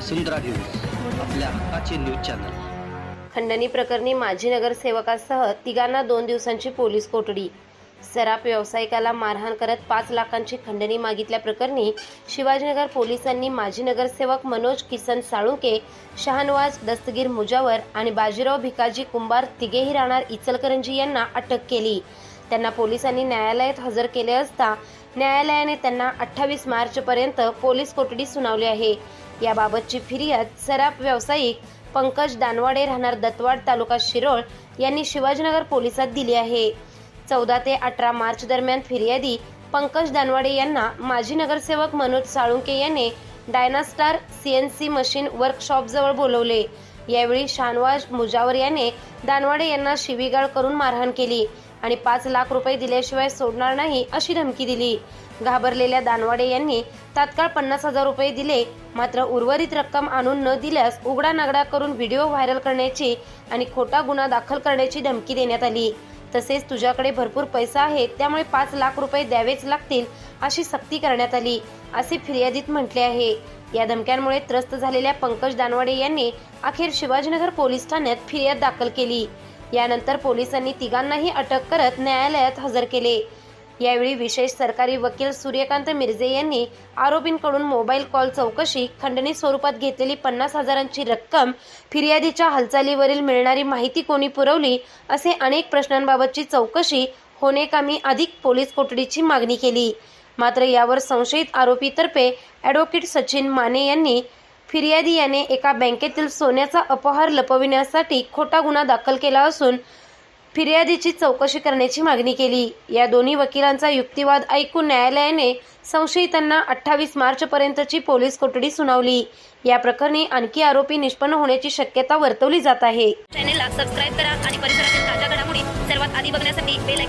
वसुंधरा news आपल्या हक्काचे news channel. खंडणी प्रकरणी माजी नगरसेवकासह तिघांना दोन दिवसांची पोलीस कोठडी. सराफ व्यावसायिकाला मारहाण करत पाच लाखांची खंडणी मागितल्याप्रकरणी शिवाजीनगर पोलिसांनी माजी नगरसेवक मनोज किसन साळुंके शहानवाज दस्तगीर मुजावर आणि बाजीराव भिकाजी कुंभार तिघेही राहणार इचलकरंजी यांना अटक केली. त्यांना पोलिसांनी न्यायालयात हजर केले असता न्यायालयाने त्यांना अठ्ठावीस मार्चपर्यंत पोलीस कोठडी सुनावली आहे. याबाबतची फिर्याद सराफ व्यावसायिक पंकज दानवाडे राहणार दत्तवाड तालुका शिरोळ यांनी शिवाजीनगर पोलिसात दिली आहे. चौदा ते अठरा मार्च दरम्यान फिर्यादी पंकज दानवाडे यांना माजी नगरसेवक मनोज साळुंके यांनी डायनास्टार सीएनसी मशीन वर्कशॉपजवळ बोलवले. यावेळी शानवाज मुजावर याने दानवाडे यांना शिवीगाळ करून मारहाण केली. आणि पाच लाख रुपये दिल्याशिवाय सोडणार नाही अशी धमकी दिली. घाबरलेल्या दानवाडे यांनी तात्काळ पन्नास हजार रुपये दिले. मात्र उर्वरित रक्कम आणून न दिल्यास उघडा नागडा करून व्हिडिओ व्हायरल करण्याची आणि खोटा गुन्हा दाखल करण्याची धमकी देण्यात आली. तसेच तुझ्याकडे भरपूर पैसा आहे त्यामुळे पाच लाख रुपये द्यावेच लागतील अशी सक्ती करण्यात आली असे फिर्यादीत म्हटले आहे. या धमक्यांमुळे त्रस्त झालेल्या पंकज दानवाडे यांनी अखेर शिवाजीनगर पोलीस ठाण्यात फिर्याद दाखल केली. यानंतर पोलिसांनी तिघांनाही अटक करत न्यायालयात हजर केले. यावेळी विशेष सरकारी वकील सूर्यकांत मिर्जे यांनी आरोपींकडून मोबाईल कॉल चौकशी खंडणी स्वरूपात घेतलेली पन्नास हजारांची रक्कम फिर्यादीच्या हालचालीवरील मिळणारी माहिती कोणी पुरवली असे अनेक प्रश्नांबाबतची चौकशी होणेकामी अधिक पोलीस कोठडीची मागणी केली. मात्र यावर संशयित आरोपीतर्फे ॲडव्होकेट सचिन माने यांनी फिर्यादी याने एका बँकेतील सोन्याचा अपहार लपविण्यासाठी खोटा गुन्हा दाखल केला असून फिर्यादीची चौकशी करण्याची मागणी केली. या दोन्ही वकिलांचा युक्तिवाद ऐकून न्यायालयाने संशयितांना अठ्ठावीस मार्चपर्यंतची पोलीस कोठडी सुनावली. या प्रकरणी आणखी आरोपी निष्पन्न होण्याची शक्यता वर्तवली जात आहे. चॅनेलला सबस्क्राईब करा आणि परिसरातील ताज्या घडामोडी सर्वात आधी बघण्यासाठी बेल